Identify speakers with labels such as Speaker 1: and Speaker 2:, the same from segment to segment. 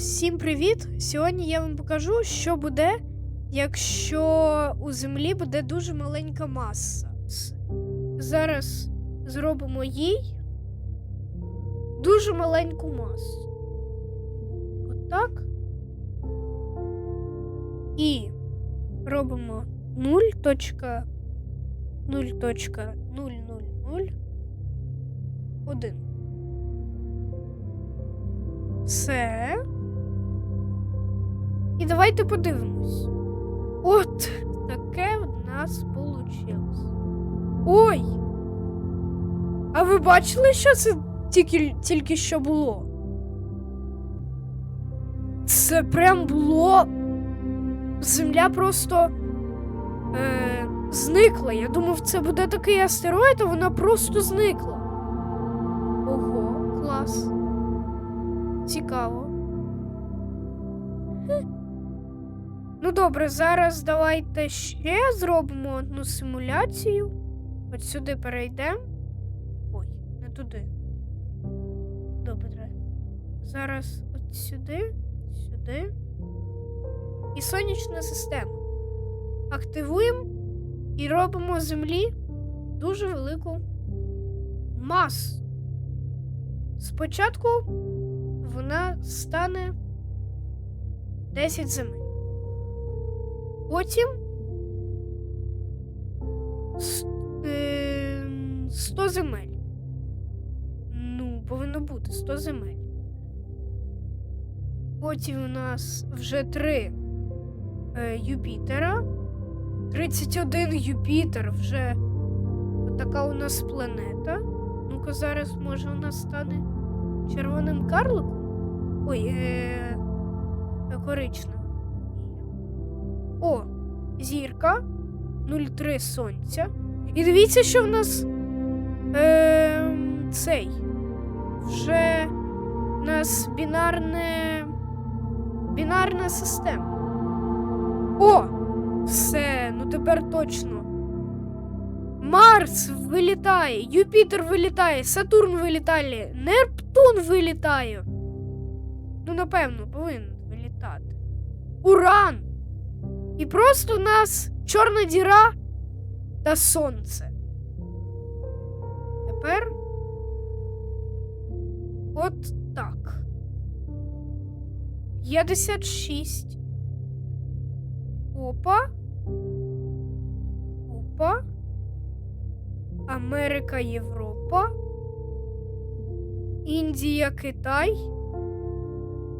Speaker 1: Всім привіт! Сьогодні я вам покажу, що буде, якщо у землі буде дуже маленька маса. Зараз зробимо їй дуже маленьку масу. Отак. І робимо 0.0.00001. Все. Давайте подивимось. От таке в нас вийшло. Ой! А ви бачили, що це тільки, тільки що було? Це прям було. Земля просто е, зникла. Я думав, це буде такий астероїд, а вона просто зникла. Ого, клас. Цікаво. Ну добре, зараз давайте ще зробимо одну симуляцію. От сюди перейдемо. Ой, не туди. Добре. Зараз от сюди, сюди. І сонячна система. Активуємо і робимо землі дуже велику масу. Спочатку вона стане 10 земель. Потім с- ем, 100 земель. Ну, повинно бути 100 земель. Потім у нас вже 3 е, Юпітера. 31 Юпітер вже така у нас планета. Ну-ка зараз може у нас стане червоним карликом? Ой, е, е, коричневим. О, зірка 03 сонця. І дивіться, що в нас е, цей. Вже в нас бінарне. Бінарна система. О! Все, ну тепер точно. Марс вилітає, Юпітер вилітає, Сатурн вилітає, Нептун вилітає. Ну, напевно, повинен вилітати. Уран! І просто в нас чорна діра та сонце. Тепер от так. 56. Опа. Опа. Америка, Європа. Індія, Китай.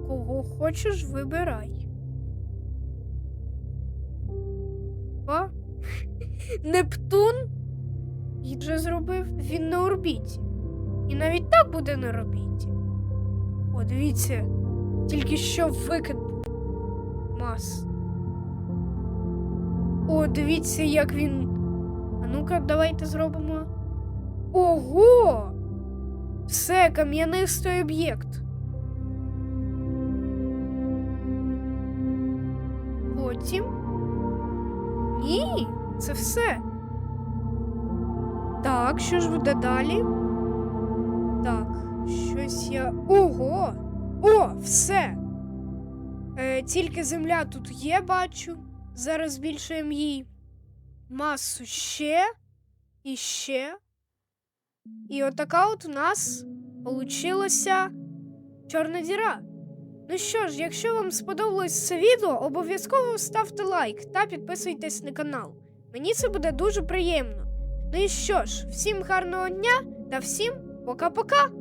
Speaker 1: Кого хочеш, вибирай. Опа. Нептун. І вже зробив він на орбіті. І навіть так буде на орбіті. О, дивіться, тільки що викид. Мас. О, дивіться, як він. А ну-ка, давайте зробимо. Ого! Все, кам'янистий об'єкт. Потім. Ні, це все. Так, що ж буде далі? Так, щось я. Ого! О, все! Е, тільки земля тут є, бачу. Зараз збільшуємо їй масу ще і ще. І отака от у нас получилася чорна діра. Ну що ж, якщо вам сподобалось це відео, обов'язково ставте лайк та підписуйтесь на канал. Мені це буде дуже приємно. Ну і що ж, всім гарного дня та всім пока-пока!